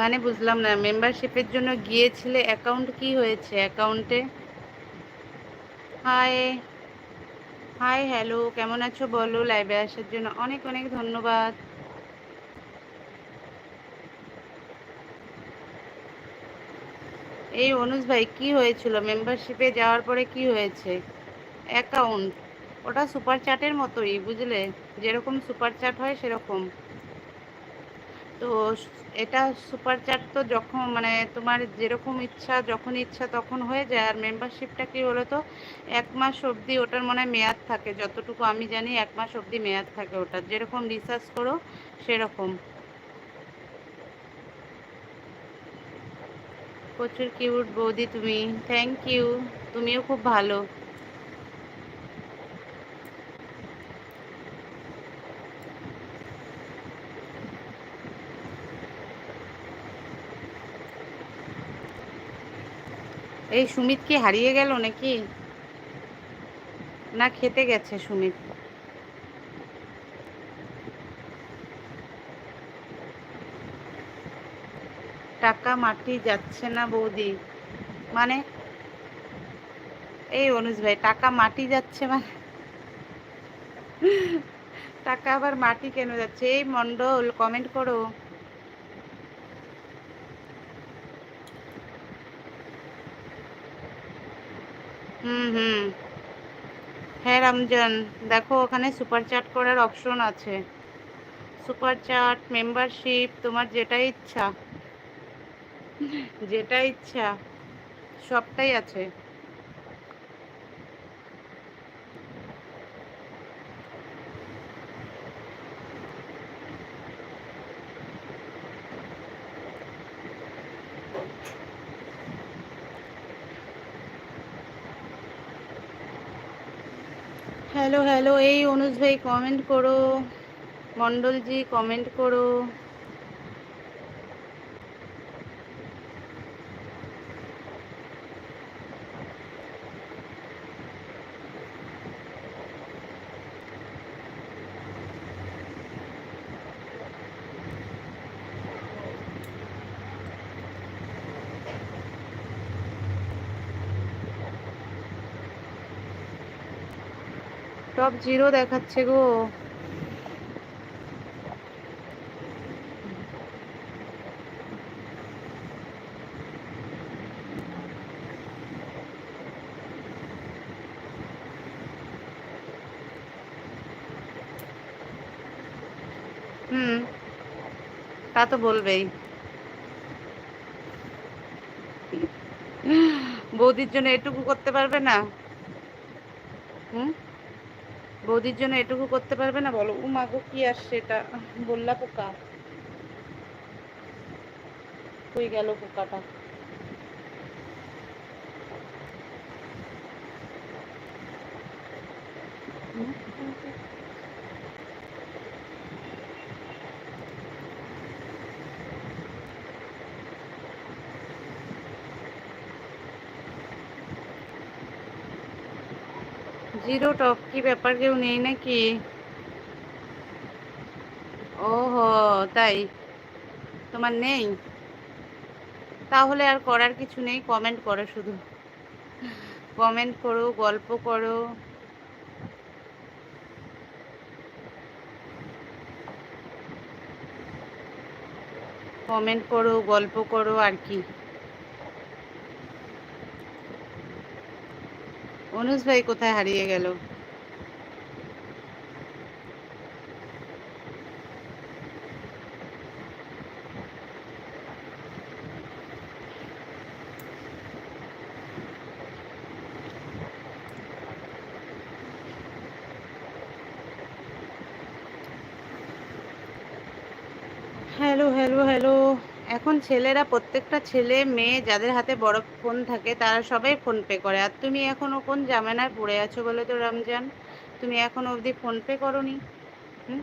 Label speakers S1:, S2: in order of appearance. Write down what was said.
S1: মানে বুঝলাম না মেম্বারশিপের জন্য গিয়েছিলে অ্যাকাউন্ট কি হয়েছে অ্যাকাউন্টে হাই হাই হ্যালো কেমন আছো বলো লাইভে আসার জন্য অনেক অনেক ধন্যবাদ। এই অনুজ ভাই, কি হয়েছিল? মেম্বারশিপে যাওয়ার পরে কি হয়েছে? অ্যাকাউন্ট ওটা সুপার চাটের মতোই, বুঝলে? যেরকম সুপার চাট হয়, সেরকম। তো এটা সুপার চাট তো যখন মানে তোমার যেরকম ইচ্ছা যখন ইচ্ছা তখন হয়ে যায়। আর মেম্বারশিপটা কি বলো তো, এক মাস অবধি ওটার মনে হয় মেয়াদ থাকে। যতটুকু আমি জানি, এক মাস অবধি মেয়াদ থাকে ওটার। যেরকম রিসার্চ করো, সেরকম। প্রচুর কিউট বৌদি তুমি। থ্যাংক ইউ তুমিও খুব ভালো। এই সুমিত কি হারিয়ে গেল নাকি? না, খেতে গেছে সুমিত। টাকা মাটি যাচ্ছে না বৌদি। মানে এই অনুজ ভাই, টাকা মাটি যাচ্ছে মানে টাকা আবার মাটি কেন যাচ্ছে? এই মন্ডল কমেন্ট করো। হুম হুম। হ্যাঁ রমজান, দেখো ওখানে সুপার চ্যাট করার অপশন আছে। সুপার চ্যাট মেম্বারশিপ তোমার যেটা ইচ্ছা। যেটা ইচ্ছা, সবটাই আছে। হ্যালো হ্যালো এই অনুজ ভাই কমেন্ট করো। মণ্ডলজি কমেন্ট করো। টপ জিরো দেখাচ্ছে গো। হুম, তা তো বলবেই। বৌদির জন্য এটুকু করতে পারবে না? হুম? বৌদির জন্য এটুকু করতে পারবে না? বলো। ও মাগো কি আর সেটা বললা পোকা। কই গেল পোকাটা? জিরো টপ কি ব্যাপার কেউ নেই নাকি? ওহো, তাই? তোমার নেই? তাহলে আর করার কিছু নেই কমেন্ট করো শুধু। কমেন্ট করো, গল্প করো। কমেন্ট করো, গল্প করো, আর কি। অনুজ ভাই কোথায় হারিয়ে গেল হ্যালো হ্যালো হ্যালো এখন ছেলেরা প্রত্যেকটা ছেলে, মেয়ে যাদের হাতে বড় ফোন থাকে তারা সবাই ফোন পে করে। আর তুমি এখনও কোন জামানায় পড়ে আছো বলে তো, রমজান? তুমি এখন অবধি ফোন পে করো নি হুম?